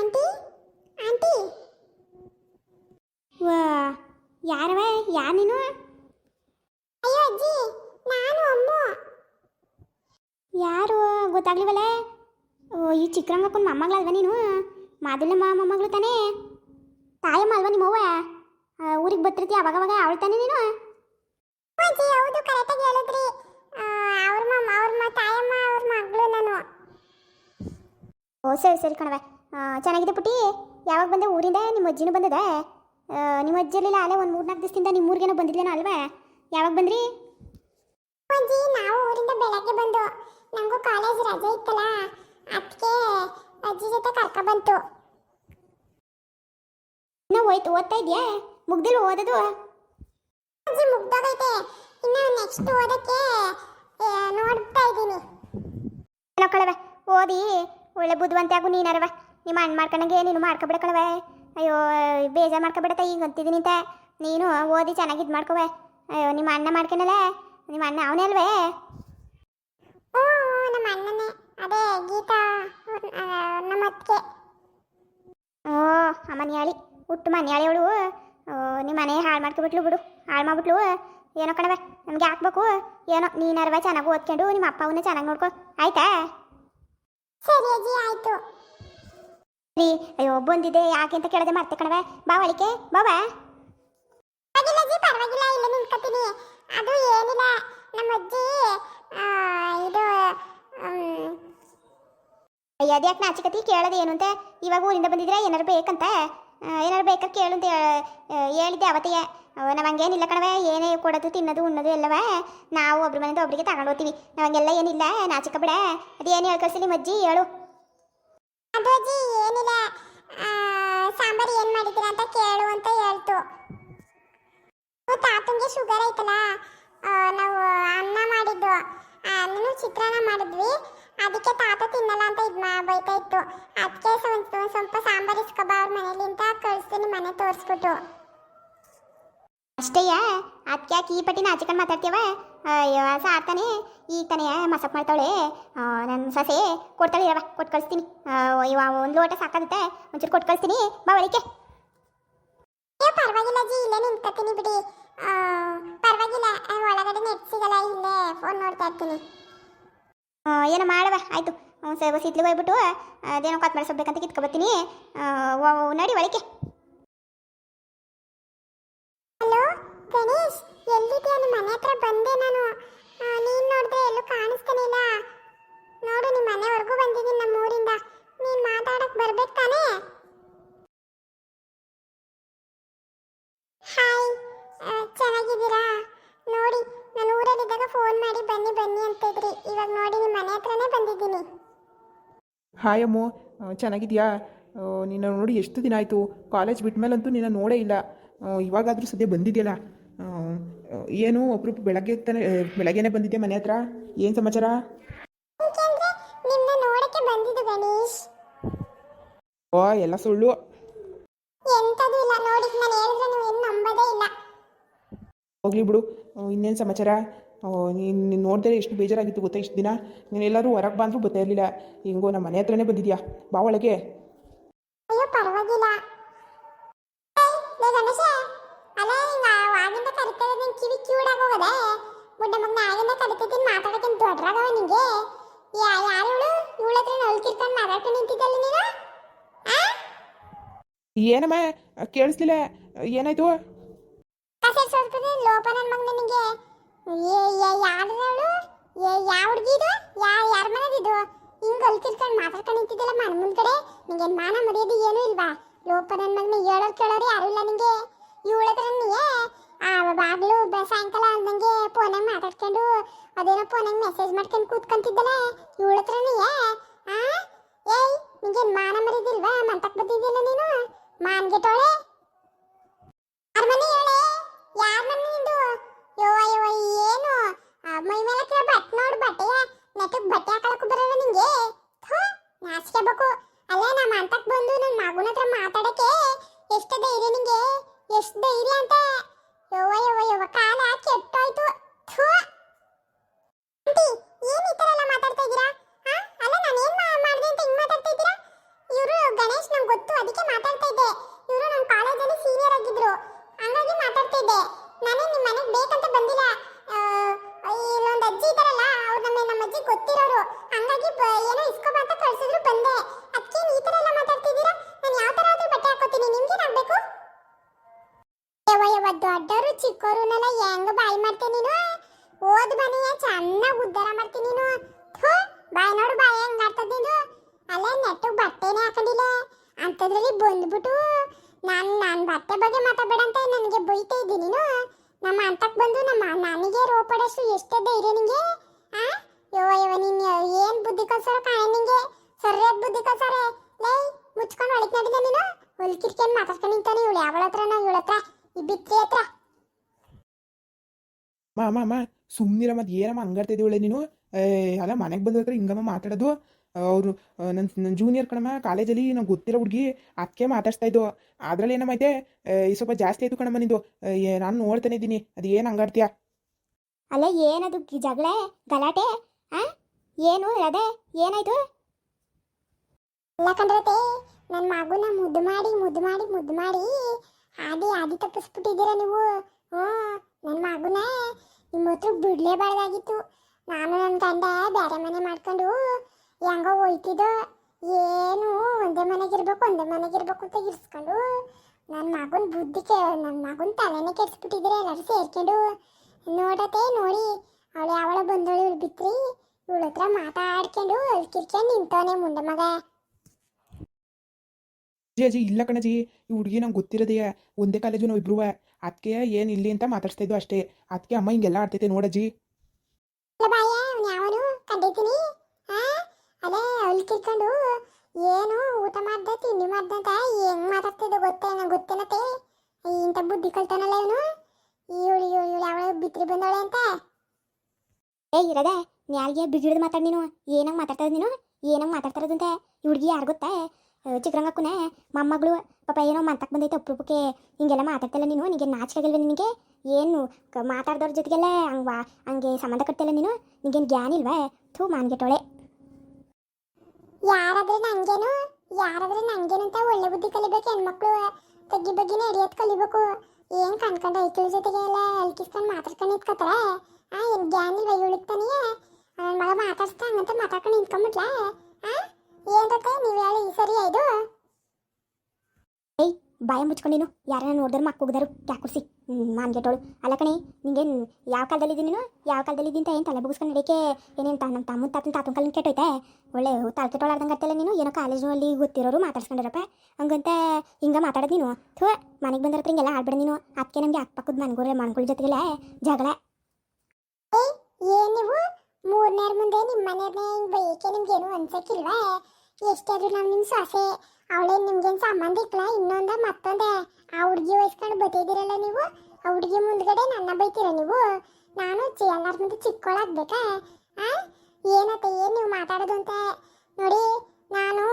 Aunty? Aunty? ವಾ, ಯಾರವ? ಯಾರು ನೀನು? ಅಯ್ಯೋ ಅಜ್ಜಿ, ನಾನು ಅಮ್ಮ. ಯಾರು ಗೊತ್ತಾಗ್ಲಿವಲ್ಲ ಓ, ಈ ಚಿಕ್ಕರಂಗಪ್ಪನ ಮೊಮ್ಮಗಳಲ್ವ ನೀನು? ಮಾದುಲಮ್ಮ ಮೊಮ್ಮಗಳು ತಾನೇ? ತಾಯಮ್ಮ ಅಲ್ವಾ ನಿಮ್ಮವ್ವ? ಊರಿಗೆ ಬರ್ತಿರ್ತಿ, ಅವಾಗ ಅವಾಗ ಅವಳು ತಾನೇ ನೀನು? ಅಜ್ಜಿ, ಹೌದು ಕರೆಕ್ಟಾಗಿ ಹೇಳಿದ್ರಿ. ಅವ್ರ ಮಮ್ಮ, ಅವ್ರ ತಾಯಮ್ಮ, ಅವ್ರ ಮಗಳು ನಾನು. ಓ, ಸರಿ ಸರಿ ಕಣವ ಚೆನ್ನಾಗಿದೆ ಪುಟ್ಟಿ. ಯಾವಾಗ ಬಂದೆ ಊರಿಂದ? ನಿಮ್ಮ ಅಜ್ಜಿನೂ ಬಂದದ? ನಿಮ್ಮ ಅಜ್ಜಿ ಇರಲಿಲ್ಲ ಅಲ್ಲೇ ಒಂದು ಮೂರ್ನಾಲ್ಕು ದಿವಸದಿಂದ ನಿಮ್ಮ ಊರಿಗೇನೋ ಬಂದಿದ್ಲೇನೋ ಅಲ್ವಾ? ಯಾವಾಗ ಬಂದ್ರಿ? ಅಜ್ಜಿ ನಾವು ಊರಿಂದ ಬೆಳಗ್ಗೆ ಬಂದು. ನಂಗೂ ಕಾಲೇಜ್ ರಜೆ ಇತ್ತಲ್ಲ ಅದಕ್ಕೆ ಅಜ್ಜಿ ಜೊತೆ ಕರ್ಕ ಬಂತು. ಇನ್ನೂ ಹೋಯ್ತು ಓದ್ತಾ ಇದೆಯಾ? ಮುಗ್ದಿಲ್ಲ ಓದೋದು? ಅಜ್ಜಿ ಮುಗ್ದೋಗೈತೆ. ಇನ್ನು ನೆಕ್ಸ್ಟ್ ಓದಕ್ಕೆ ನೋಡ್ತಾ ಇದ್ದೀನಿ. ಕಳವೆ ಓದಿ. ಒಳ್ಳೆ ಬುದ್ಧಿವಂತೆ ಆಗು ನೀನರವ ನಿಮ್ಮ ಅಣ್ಣ ಮಾಡ್ಕೊಂಡಂಗೆ ನೀನು ಮಾಡ್ಕೊಬಿಡ ಕಳವೆ ಅಯ್ಯೋ ಬೇಜಾರು ಮಾಡ್ಕೊಬಿಡತ್ತ ಈಗ ಅಂತಿದ್ದೀನಿ ಅಂತ ನೀನು ಓದಿ ಚೆನ್ನಾಗಿ ಇದು ಮಾಡ್ಕೋವೆ. ಅಯ್ಯೋ ನಿಮ್ಮ ಅಣ್ಣ ಮಾಡ್ಕೊಳಲ್ಲ ನಿಮ್ಮ ಅಣ್ಣ ಅವನೇ ಅಲ್ವೇ? ಓ ನಮ್ಮ ಅಣ್ಣನೇ. ಅದೇ ಗೀತಾ ನಮ್ಮ ಅತ್ತಿಗೆ. ಓ ಆ ಮನೆಯಾಳಿ ಹುಟ್ಟು ಮನೆಯಾಳಿ ಅವಳು. ನಿಮ್ಮ ಮನೆ ಹಾಳು ಮಾಡ್ಕೊಬಿಟ್ಲು ಬಿಡು. ಹಾಳು ಮಾಡ್ಬಿಟ್ಲು. ಏನೋ ಕಣವೆ ನಮಗೆ ಹಾಕ್ಬೇಕು. ಏನೋ ನೀನರ್ವ ಚೆನ್ನಾಗಿ ಓದ್ಕೊಂಡು ನಿಮ್ಮ ಅಪ್ಪ ಅವನ್ನ ಚೆನ್ನಾಗಿ ನೋಡ್ಕೊ. ಆಯ್ತಾ? ಸರಿ ಅಜ್ಜಿ ಆಯ್ತು. ಸರಿ ಅಯ್ಯೋ, ಬಂದಿದೆ, ಯಾಕೆ ಅಂತ ಕೇಳದೆ ಮತ್ತೆ ಕಣವೆ ಬಾ ಒಳಿಕೆ ಬಾವಾ ಪರವಾಗಿಲ್ಲ ಪರವಾಗಿಲ್ಲ, ಇಲ್ಲ ಇದು ಅಯ್ಯ, ಅದ್ಯಾಕೆ ನಾಚಿಕತಿ ಕೇಳದೆ ಏನು ಅಂತ? ಇವಾಗ ಊರಿಂದ ಬಂದಿದ್ರೆ ಏನಾರು ಬೇಕಂತ? ಏನಾರು ಬೇಕಾದ್ರೆ ಕೇಳು ಅಂತ ಹೇಳಿದ್ದೆ ಅವತ್ತೇ. ನಾವು ಹಂಗೇನಿಲ್ಲ ಕಣವೆ ಏನೇ ಕೊಡೋದು, ತಿನ್ನೋದು, ಉಣ್ಣೋದು ಎಲ್ಲವ. ನಾವು ಒಬ್ರ ಮನೆಯಿಂದ ಒಬ್ರಿಗೆ ತಗೊಂಡು ಹೋಗ್ತೀವಿ. ನಾವು ಹಂಗೆಲ್ಲ ಏನಿಲ್ಲ, ನಾಚಿಕ ಬಿಡ. ಅದೇನು ಹೇಳ್ಕಳ್ಸಿ ನಿಮ್ಮ ಅಜ್ಜಿ? ಹೇಳು. ಅಜ್ಜಿ ಏನಿಲ್ಲ. ಸಾಂಬಾರ್ ಏನು ಮಾಡಿದ್ದೀರಾ ಅಂತ ಕೇಳು ಅಂತ ಹೇಳ್ತು. ತಾತಂಗೆ ಶುಗರ್ ಐತಲ್ಲ. ನಾವು ಅನ್ನ ಮಾಡಿದ್ದು. ಆ, ಅನ್ನನೂ ಚಿತ್ರಾನ್ನ ಮಾಡಿದ್ವಿ. ಅದಕ್ಕೆ ತಾತ ತಿನ್ನಲ್ಲ ಅಂತ ಇದು ಬೈತಾ ಇತ್ತು. ಅದಕ್ಕೆ ಸ್ವಲ್ಪ ಸ್ವಲ್ಪ ಸಾಂಬಾರ್ ಇಸ್ಕೊಬಾ ಅವ್ರ ಅಂತ ಕಳಿಸ್ತೀನಿ ಮನೆ ತೋರಿಸ್ಬಿಟ್ಟು. ಅಷ್ಟೇಯ ಅದಕ್ಕೆ ಈ ಪಟ್ಟಿನ ಹಚ್ಕೊಂಡು ಮಾತಾಡ್ತೀವ ಅಯ್ಯೋ ಸಾರ್ತಾನೆ ಈಗ ತಾನೇ ಮಸಕ್ ಮಾಡ್ತಾಳೆ ನನ್ನ ಸೊಸೆ ಕೊಡ್ತಾಳೆ ಇರವ ಕೊಟ್ಟು ಕಳಿಸ್ತೀನಿ. ಇವ ಒಂದು ಲೋಟ ಸಾಕಾಗುತ್ತೆ ಒಂಚೂರು ಕೊಟ್ಟು ಕಳಿಸ್ತೀನಿ. ಬಾ ಅಯ್ಯೋ ಪರವಾಗಿಲ್ಲ ಜಿ ಇಲ್ಲೇ ನಿಂತ್ಕೊತೀನಿ ಬಿಡಿ. ಪರವಾಗಿಲ್ಲ ಒಳಗಡೆ ನೆಟ್ ಸಿಗಲ್ಲ ಇಲ್ಲೇ ಫೋನ್ ನೋಡ್ತಾ ಇರ್ತೀನಿ. ಏನೋ ಮಾಡವ ಆಯಿತು. ಸಿದ್ಲಿಗೆ ಹೋಗ್ಬಿಟ್ಟು ಅದೇನೋ ಕೊತ್ತಂಬರಿ ಮಾಡಿಸ್ಬೇಕಂತ ಕಿತ್ಕೊಬರ್ತೀನಿ. ನಡಿ ಒಳಿಕೆ ಹಲೋ ಗಣೇಶ್ ಎಲ್ಲಿದ್ಯಾ? ನಿಮ್ಮ ಮನೆ ಹತ್ರ ಬಂದೆ ನಾನು. ನೀನ್ ನೋಡಿದ್ರೆ ಎಲ್ಲೂ ಕಾಣಿಸ್ತಾನೆ ಇಲ್ಲ. ನೋಡು ನಿಮ್ಮ ಮನೆವರೆಗೂ ಬಂದಿದ್ದೀನಿ ನಮ್ಮ ಊರಿಂದ. ನೀನ್ ಮಾತಾಡಕ್ ಬರ್ಬೇಕು ತಾನೇ? ಹಾಯ್ ಚೆನ್ನಾಗಿದ್ದೀರಾ? ನೋಡಿ, ನಾನು ಊರಲ್ಲಿದ್ದಾಗ ಫೋನ್ ಮಾಡಿ ಬನ್ನಿ ಬನ್ನಿ ಅಂತಿದ್ರಿ ಇವಾಗ ನೋಡಿ ನಿಮ್ಮ ಮನೆ ಹತ್ರನೇ ಬಂದಿದ್ದೀನಿ. ಹಾಯ್ ಅಮ್ಮು. ಚೆನ್ನಾಗಿದ್ಯಾ? ನಿನ್ನ ನೋಡಿ ಎಷ್ಟು ದಿನ ಆಯಿತು? ಕಾಲೇಜ್ ಬಿಟ್ಟ ಮೇಲಂತೂ ನಿನ್ನ ನೋಡೇ ಇಲ್ಲ. ಇವಾಗಾದರೂ ಸದ್ಯ ಬಂದಿದೆಯಲ್ಲ? ಏನು ಒಬ್ರು ಬೆಳಗ್ಗೆ ತಾನೆ ಬೆಳಗ್ಗೆನೆ ಬಂದಿದ್ದೆ ಮನೆ ಹತ್ರ? ಏನು ಸಮಾಚಾರ? ಓ ಎಲ್ಲ ಸುಳ್ಳು. ಹೋಗ್ಲಿ ಬಿಡು. ಇನ್ನೇನು ಸಮಾಚಾರ? ನೀನು ನೋಡಿದ್ರೆ ಎಷ್ಟು ಬೇಜಾರಾಗಿತ್ತು ಗೊತ್ತಾ ಇಷ್ಟು ದಿನ? ನೀನು ಎಲ್ಲರೂ ಹೊರಗೆ ಬಂದರೂ ಬರ್ತಾ ಇರಲಿಲ್ಲ. ಹಿಂಗೋ ನಮ್ಮ ಮನೆ ಹತ್ರನೇ ಬಂದಿದ್ಯಾ? ಬಾ ಒಳಗೆ. ಮಗನ ಆಗಿಂದ ಕರಿತಿದ್ದೀನಿ ಮಾತಾಡಕ್ಕೆ ದೊಡ್ಡರಾಗವ ನಿಂಗೆ. ಯಾರು ಇವಳು ಇವಳ ಹತ್ರ ನಲ್ಕಿರ್ತಾನೆ ಮಾತಾಡ್ಕೊಂಡು ನಿಂತಿದ್ದಲ್ಲ ನೀನು? ಆ? ಏನಮ್ಮ ಕೇಳಿಸ್ಲಿಲ್ಲ. ಏನಾಯ್ತು? ಕಸೆ ಸೋರ್ತದೆ ಲೋಪ ನನ್ನ ಮಗನ ನಿಂಗೆ. ಏ ಯಾರು ಅವಳು ಏ ಯಾವ ಹುಡುಗಿದು ಯಾ ಯಾರ ಮನೆದಿದು ಹಿಂಗ್ ಅಲ್ಕಿರ್ಕೊಂಡು ಮಾತಾಡ್ಕೊಂಡು ನಿಂತಿದ್ದಲ್ಲ ಮನ ಮುಂದ್ಗಡೆ. ನಿಂಗೆ ಮಾನ ಮರ್ಯಾದೆ ಏನೂ ಇಲ್ವಾ? ಲೋಪ ನನ್ನ ಮಗನ ಹೇಳೋರು ಕೇಳೋರು ಯಾರು ಇಲ್ಲ ನಿಂಗೆ. ಇವಳತ್ರ ನೀಯೇ ಆ ಬಾಗ್ಲು ಬ- ಸಾಯಂಕಾಲ ಅಂದಂಗೆ ಫೋನಾಗ ಮಾತಾಡ್ಕೊಂಡು ಅದೇನೋ ಫೋನಾಗ ಮೆಸೇಜ್ ಮಾಡ್ಕೊಂಡು ಕೂತ್ಕೊಂತಿದ್ದಲ್ಲ ಇವಳ ಹತ್ರನೇ ಏಯ್ ನಿಂಗೆ ಮಾನ ಮರಿದಿಲ್ವಾ ಮಂತಕ್ ಬಂದಿದ್ದಿಲ್ಲ ನೀನು? ಮಾನ್ಗೆಟ್ಟೋಳೆ ಯಾರ ಮನೆ ಹೇಳೆ ಯಾರ ಮನೆ ನಿಂದು? ಯವ್ವ ಯವ್ವ, ಏನು? ಮೈ ಮೇಲೆ ಹಾಕಿರೋ ಬಟ್ ನೋಡು ಬಟ್ಟೆಯ ನೆಟ್ಟಗೆ ಬಟ್ಟೆ ಬರಲ್ಲ ನಿಂಗೆ? ನಾಚ್ಕೋಬೇಕು ಅಲ್ಲ ನಮ್ಮ ಅಂತಕ್ ಬಂದು ನನ್ನ ಹತ್ರ ಮಾತಾಡಕ್ಕೆ ಎಷ್ಟು ಧೈರ್ಯ ನಿಂಗೆ? ಎಷ್ಟು ಧೈರ್ಯ ಅಂತ ಯವ್ವ ಯವ್ವ ಯವ್ವ, ಕಾಲ ಕೆಟ್ಟೋಯ್ತು. ಥೂ. ಆಂಟಿ, ಏನ್ ಈ ತರ ಎಲ್ಲ ಮಾತಾಡ್ತಾ ಇದ್ದೀರಾ? ಆ, ಅಲ್ಲ, ನಾನು ಏನ್ ಮಾಡಿದೆ ಅಂತ ಹಿಂಗ್ ಮಾತಾಡ್ತಾ ಇದ್ದೀರಾ? ಇವರು ಗಣೇಶ್ ನಂಗೆ ಗೊತ್ತು, ಅದಕ್ಕೆ ಮಾತಾಡ್ತಾ ಇದ್ದೆ. ಇವರು ನಮ್ಮ ಕಾಲೇಜಲ್ಲಿ ಸೀನಿಯರ್ ಆಗಿದ್ರು. ಹಂಗಾಗಿ ಮಾತಾಡ್ತಾ ಇದ್ದೆ. ನಾನೇ ಚಿಕ್ಕವರುನೆಲ್ಲ ಹೆಂಗ ಬಾಯಿ ಮಾಡ್ತೀನಿ ನೀನು? ಓದ್ ಬನ್ನಿ, ಚೆನ್ನಾಗಿ ಉದ್ಧಾರ ಮಾಡ್ತಿ ನೀನು. ಬಾಯಿ ನೋಡು, ಬಾಯಿ ಹೆಂಗ್ ಆಡ್ತದ ನೀನು? ಅಲ್ಲೇ ನೆಟ್ಟು ಬಟ್ಟೆನೇ ಹಾಕೊಂಡಿಲ್ಲ. ಅಂಥದ್ರಲ್ಲಿ ಬಂದ್ಬಿಟ್ಟು ನಾನು ನಾನು ಬಟ್ಟೆ ಬಗ್ಗೆ ಮಾತಾಡಬೇಡ ಅಂತ ನನಗೆ ಬೈತಾ ಇದ್ದೀನಿ ನೀನು. ನಮ್ಮ ಅಂತಕ್ ಬಂದು ನಮ್ಮ ನನಗೆ ರೋಪಡಷ್ಟು ಎಷ್ಟೇ ಧೈರ್ಯ ನಿಂಗೆ. ಆ? ಯೋ ಯವ ನೀನ್ ಏನು ಬುದ್ಧಿ ಕಲ್ಸಾರ ಕಾಣ ನಿಂಗೆ? ಸರಿಯಾದ ಬುದ್ಧಿ ಕಲ್ಸಾರ. ಲೈ, ಮುಚ್ಕೊಂಡು ಒಳಗೆ ನಡಿದೆ ನೀನು? ಹೊಲ್ಕಿರ್ಕೇನ್ ಮಾತಾಡ್ಕೊಂಡು ನಿಂತಾನೆ ಇವಳು? ಅವಳ ಹತ್ರ ನಾವು ಇವಳ ಈ ಬಿತ್ತಿ ಹತ್ರ? ಅಮ್ಮ ಅಮ್ಮ ಮತ್ತೆ ಏನಮ್ಮ ಒಳ್ಳೆ ನೀನು? ಏ ಅಲ್ಲ ಮನೆಗೆ ಬಂದ್ರೆ ಹಿಂಗಮ್ಮ ಮಾತಾಡೋದು. ಅವರು ನನ್ನ ನನ್ನ ಜೂನಿಯರ್ ಕಣಮ್ಮ ಕಾಲೇಜಲ್ಲಿ ನಂಗೆ ಗೊತ್ತಿರೋ ಹುಡುಗಿ ಅದಕ್ಕೆ ಮಾತಾಡ್ಸ್ತಾ ಇದ್ದು ಅದ್ರಲ್ಲಿ ಏನಮ್ಮ ಐತೆ? ಏ, ಈ ಸ್ವಲ್ಪ ಜಾಸ್ತಿ ಆಯಿತು ಕಣಮ್ಮ ನಿಂದು. ಏ, ನಾನು ನೋಡ್ತಾನೆ ಇದ್ದೀನಿ ಅದು ಏನು ಹಂಗಾಡ್ತೀಯ? ಅಲ್ಲ ಏನದು ಜಗಳೆ? ಗಲಾಟೆ? ಆ? ಏನು ಅದೇ ಏನಾಯ್ತು? ಯಾಕಂದ್ರೆ ನನ್ನ ಮಗುನ ಮುದ್ದು ಮಾಡಿ ಮುದ್ದು ಮಾಡಿ ಮುದ್ದು ಮಾಡಿ ಆದಿ ಆದಿ ತಪ್ಪಿಸ್ಬಿಟ್ಟಿದ್ದೀರಾ ನೀವು. ಹ್ಞೂ ನನ್ನ ಮಗುನ ನಿಮ್ಮ ಹತ್ರ ಬಿಡ್ಲೇಬಾರ್ದಾಗಿತ್ತು. ನಾನು ನನ್ನ ಗಂಡ ಬೇರೆ ಮನೆ ಮಾಡ್ಕೊಂಡು ಹೆಂಗೋ ಹೋಯ್ತಿದ್ದು. ಏನು ಒಂದೇ ಮನೆಗಿರ್ಬೇಕು ಒಂದೇ ಮನೆಗಿರ್ಬೇಕು ಅಂತ ಇರ್ಸ್ಕೊಂಡು ನನ್ನ ಮಗನ ಬುದ್ಧಿ ಕೆ, ನನ್ನ ಮಗನ ತಲೆನೇ ಕೆಡಿಸ್ಬಿಟ್ಟಿದ್ರೆ ಎಲ್ಲರೂ ಸೇರ್ಕೊಂಡು. ನೋಡತ್ತೆ, ನೋಡಿ. ಅವಳು ಯಾವಳ ಬಂದಳು ಇವ್ಳು ಬಿತ್ರಿ. ಇವಳ ಹತ್ರ ಮಾತಾಡ್ಕೊಂಡು ಅಳ್ಕಿರ್ಕೊಂಡು ನಿಂತವನೇ ಮುಂದೆ ಮಗ. ಅಜ್ಜಿ ಇಲ್ಲ ಕಣಜಿ ಈ ಹುಡುಗಿ ನಂಗೆ ಗೊತ್ತಿರೋದೆಯಾ ಒಂದೇ ಕಾಲೇಜು ನಾವು ಅದಕ್ಕೆ ಏನು ಇಲ್ಲಿ ಅಂತ ಮಾತಾಡ್ಸ್ತಾ ಇದ್ದು ಅಷ್ಟೇ. ಅದಕ್ಕೆ ಅಮ್ಮ ಹಿಂಗೆಲ್ಲ ಆಡ್ತೈತೆ ನೋಡಜ್ಜಿ ಏನು ಊಟ ಮಾಡ್ದೆ, ತಿಂಡಿ ಮಾಡ್ದೆ ಅಂತ ಹೆಂಗ್ ಮಾತಾಡ್ತಿದ್ದೆ ಗೊತ್ತೇನ ಗೊತ್ತೇನತ್ತೆ ಇಂಥ ಬುದ್ಧಿ ಕಲ್ತಾನಲ್ಲ ಇವನು? ಇವಳು ಇವಳು ಯಾವಳ ಬಿತ್ರಿ ಬಂದವಳೆ ಅಂತ? ಏ, ಇರದ ಯಾರಿಗೆ ಬಿಗಿಡ್ದು ಮಾತಾಡ್ ನೀನು. ಏನಂಗ್ ಮಾತಾಡ್ತಾ ನೀನು? ಏನಂಗ್ ಮಾತಾಡ್ತಾರದಂತೆ ಹುಡುಗಿ ಯಾರು ಗೊತ್ತಾ? ಚಿಕ್ಕರಂಗಕ್ಕುನೆ ಮೊಮ್ಮಗಳು, ಪಾಪ ಏನೋ ಮಾತಾಕ್ ಬಂದೈತೆ ಅಪ್ರೂಪಕ್ಕೆ ಹಿಂಗೆಲ್ಲ ಮಾತಾಡ್ತಿಲ್ಲ ನೀನು ನಿನಗೆ ನಾಚಿಕೆಗಿಲ್ವ ನಿನಗೆ? ಏನು ಮಾತಾಡ್ದವ್ರ ಜೊತೆಗೆಲ್ಲ ಹಂಗೆ ಹಂಗೆ ಸಂಬಂಧ ಕಟ್ತಿಲ್ಲ ನೀನು? ನಿಂಗೇನು ಜ್ಞಾನ ಇಲ್ವಾ? ಥೂ, ಮಾನ್ಗೆಟ್ಟೋಳೆ. ಯಾರಾದ್ರೆ ನಂಗೇನು ಯಾರಾದ್ರೆ ನಂಗೇನು ಅಂತ ಒಳ್ಳೆ ಬುದ್ಧಿ ಕಲಿಬೇಕು, ಹೆಣ್ಮಕ್ಳು ತಗ್ಗಿ ಬಗ್ಗಿನ ಹಿಡಿಯೋದ್ ಕಲಿಬೇಕು. ಏನು ಕಣ್ಕೊಂಡ ಐಕ್ಳ ಜೊತೆಗೆ ಎಲ್ಲ ಅಲ್ಕಿಸ್ಕೊಂಡು ಮಾತಾಡ್ಕೊಂಡು ನಿಂತ್ಕೋತಾರೆ. ಆ, ಏನು ಜ್ಞಾನ ಇಲ್ವ, ಇವಳಿಗೆ ತಾನೇ? ಮಗ ಮಾತಾಡ್ಸ್ತಾ ಹಂಗಂತ ಮಾತಾಡ್ಕೊಂಡು ನಿಂತ್ಕೊಂಬಿಟ್ಲ? ಆ? ಏನ್ ಗೊತ್ತಾ ನೀವು ಹೇಳಿ ಸರಿ ಇದು? ಬಾಯ ಭಯ ನೀನು. ಯಾರನ್ನ ನೋಡಿದ್ರೆ ಮಕ್ಕ ಹೋಗಿದಾರು. ಕ್ಯಾಕುರ್ಸಿ ಮಾನ್ಗೆಟ್ಟೋಳು ಅಲ್ಲ ಕಣೆ ನಿಂಗೇನು ಯಾವ ಕಾಲದಲ್ಲಿ ನೀನು? ಯಾವ ಕಾಲದಲ್ಲಿ ಇದ್ದೀನಿ ಏನು ತಲೆ ಬುಗಿಸ್ಕೊಂಡು ನಡಿಕೆ? ಏನೇನು ತಾ ನಮ್ಮ ತಮ್ಮ ತಾತನ ತಾತನ ಕಾಲಿನ ಕೆಟ್ಟೋಯ್ತೆ? ಒಳ್ಳೆ ತಲೆ ಕೆಟ್ಟೋಳಾರ್ದಂಗೆ ನೀನು? ಏನೋ ಕಾಲೇಜು ಅಲ್ಲಿ ಗೊತ್ತಿರೋರು ಮಾತಾಡ್ಸ್ಕೊಂಡಿರಪ್ಪ. ಹಂಗಂತ ಹಿಂಗೆ ಮಾತಾಡೋದು ನೀನು? ಥೂ ಮನೆಗೆ ಬಂದಿರತ್ರ ಹಿಂಗೆಲ್ಲ ಆಡ್ಬೇಡ ನೀನು. ಅದಕ್ಕೆ ನಮಗೆ ಅಕ್ಕಪಕ್ಕದ ಮನ್ಗೋರೆ ಮನ್ಗಳ ಜೊತೆಗೆಲ್ಲ ಜಗಳ. ಏನ್ ನೀವು? ಮೂರನೇರ್ ಮುಂದೆ ನಿಮ್ಮ ಮನೆಯವ್ರನ್ನ ಹಿಂಗೆ ಬೈಯಕ್ಕೆ ನಿಮ್ಗೇನು ಅನ್ಸಕ್ಕಿಲ್ವಾ? ಎಷ್ಟಾದ್ರೂ ನಾವು ನಿಮ್ಮ ಸೊಸೆ ಅವಳೇನು ನಿಮ್ಗೇನು ಸಂಬಂಧ ಇಕ್ಕಲ್ಲ ಇನ್ನೊಂದ ಮತ್ತೊಂದೆ, ಆ ಹುಡುಗಿ ವಹಿಸ್ಕೊಂಡು ಬತ್ತಿದ್ದೀರಲ್ಲ ನೀವು? ಆ ಹುಡುಗಿ ಮುಂದ್ಗಡೆ ನನ್ನ ಬೈತೀರ ನೀವು? ನಾನು ಎಲ್ಲರ ಮುಂದೆ ಚಿಕ್ಕೊಳಾಗ್ಬೇಕಾ? ಆ? ಏನತ್ತೆ, ಏನು ನೀವು ಮಾತಾಡೋದು ಅಂತ? ನೋಡಿ, ನಾನು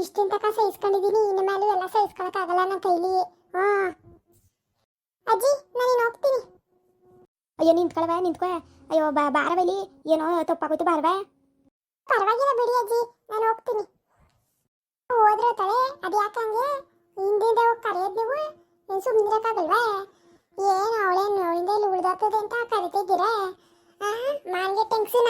ಇಷ್ಟಿನ ತನಕ ಸಹಿಸ್ಕೊಂಡಿದ್ದೀನಿ ಇನ್ನು ಮೇಲೂ ಎಲ್ಲ ಸಹಿಸ್ಕೊಳಕ್ಕಾಗಲ್ಲ ನನ್ನ ಕೈಲಿ. ಹ್ಞೂ ಅಜ್ಜಿ, ನಾನು ಹೋಗ್ತೀನಿ. ಅಯ್ಯೋ ನಿಂತ್ಕೊಳವ ನಿಂತ್ಕೊ. ಅಯ್ಯೋ ಬಾ ಬಾರವಲ್ಲಿ ಏನೋ ತಪ್ಪಾಗೋಯ್ತು ಬಾರವ ಪರವಾಗಿಲ್ಲ ಬಿಡಿ ಅಜ್ಜಿ ನಾನು ಹೋಗ್ತೀನಿ. ಹೋದ್ರೆ ತಳೆ ಅದು ಯಾಕಂಗೆ ಹಿಂದಿಂದ ಹೋಗಿ ಕರೆಯೋದು ನೀವು? ನೀನು ಸುಮ್ಮನಿರಕ್ಕಾಗಲ್ವಾ ಏನು ಅವಳೇನು ಅವಳಿಂದ ಇಲ್ಲಿ ಉಳಿದಾಗ್ತದೆ ಅಂತ ಕರಿತಿದ್ದೀರಾ? ಮಾನ್ಗೆ ಟೆಂಕ್ಸಿನ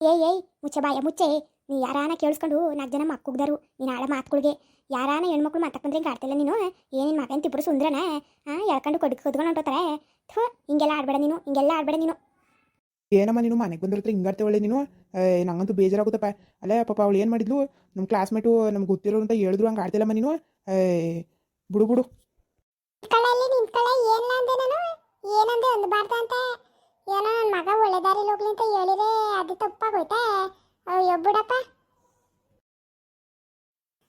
ಏಯ್ ಏಯ್ ಮುಚ್ಚೆ ಬಾಯ ಮುಚ್ಚೆ. ನೀ ಯಾರಾನ ಕೇಳಿಸ್ಕೊಂಡು ನಾಲ್ಕು ಜನ ಮಕ್ಕುಗ್ದಾರು. ನೀನು ಆಳ ಮಾತುಗಳಿಗೆ ಯಾರಾನ ಹೆಣ್ಮಕ್ಳು ಮಾತಾಕಂದ್ರೆ ಹಿಂಗೆ ಆಡ್ತಿಲ್ಲ ನೀನು? ಏನೇನು ಮಗನ್ ತಿಬ್ಬರು ಸುಂದ್ರನ? ಹಾಂ ಎಳ್ಕೊಂಡು ಕೊಡ್ದು ಕೊದ್ಕೊಂಡು ಹೊಂಟೋತಾರೆ? ಥೂ ಹಿಂಗೆಲ್ಲ ಆಡಬೇಡ ನೀನು ಹಿಂಗೆಲ್ಲ ಆಡಬೇಡ ನೀನು. ಏನಮ್ಮ ನೀನು ಮನೆಗೆ ಬಂದಿರತ್ರ ಹಿಂಗಾಡ್ತೆ ಒಳ್ಳೆ ನೀನು? ಏ, ನಂಗಂತೂ ಬೇಜಾರಾಗುತ್ತಪ್ಪ. ಅಲ್ಲೇ ಪಾಪ ಅವಳು ಏನು ಮಾಡಿದ್ಲು? ನಮ್ಮ ಕ್ಲಾಸ್ಮೇಟು ನಮ್ಗೆ ಗೊತ್ತಿರೋರು ಅಂತ ಹೇಳಿದ್ರು ಹಂಗೆ ಆಡ್ತಿಲ್ಲಮ್ಮ ನೀನು? ಏ, ಬಿಡು ಬಿಡು. ಏನಂದೆ ಅಂದಬಾರ್ದ ಅಂತ? ಏನೋ ನನ್ನ ಮಗ ಒಳ್ಳೆದಾರಿಲಿ ಹೋಗ್ಲಿ ಅಂತ ಹೇಳಿದ್ರೆ ಅದು ತಪ್ಪಾಗೋಯ್ತಾ? ಅಯ್ಯೋ ಬಿಡಪ್ಪ.